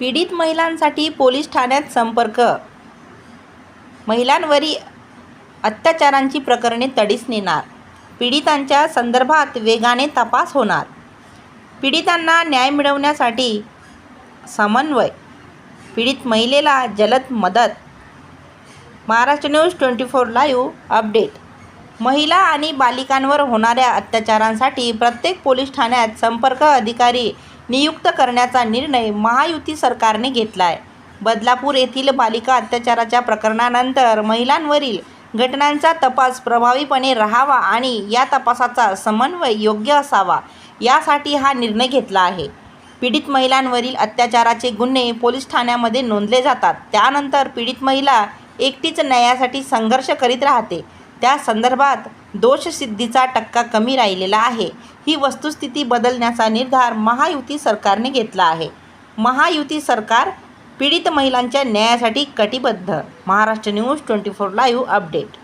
पीडित महिलांसाठी पोलीस ठाण्यात संपर्क. महिलांवरील अत्याचारांची प्रकरणे तडीस नेणार. पीडितांच्या संदर्भात वेगाने तपास होणार. पीडितांना न्याय मिळवण्यासाठी समन्वय. पीडित महिलेला जलद मदत. Maharashtra news twenty four live update. महिला आणि बालिकांवर होणाऱ्या अत्याचारांसाठी प्रत्येक पोलीस ठाण्यात संपर्क अधिकारी नियुक्त करण्याचा निर्णय महायुती सरकारने घेतला आहे बदलापूर येथील बालिका अत्याचाराच्या प्रकरणानंतर महिलांवरील घटनांचा तपास प्रभावीपणे राहावा आणि या तपासाचा समन्वय योग्य असावा यासाठी हा निर्णय घेतला आहे. पीडित महिलांवरील अत्याचाराचे गुन्हे पोलीस ठाण्यामध्ये नोंदले जातात. त्यानंतर पीडित महिला एकटीच न्यायासाठी संघर्ष करीत राहते. त्या संदर्भात दोषसिद्धीचा टक्का कमी राहिलेला आहे. ही वस्तुस्थिती बदलण्याचा निर्धार महायुती सरकारने घेतला आहे. महायुती सरकार पीडित महिलांच्या न्यायासाठी कटिबद्ध. Maharashtra news twenty four live update.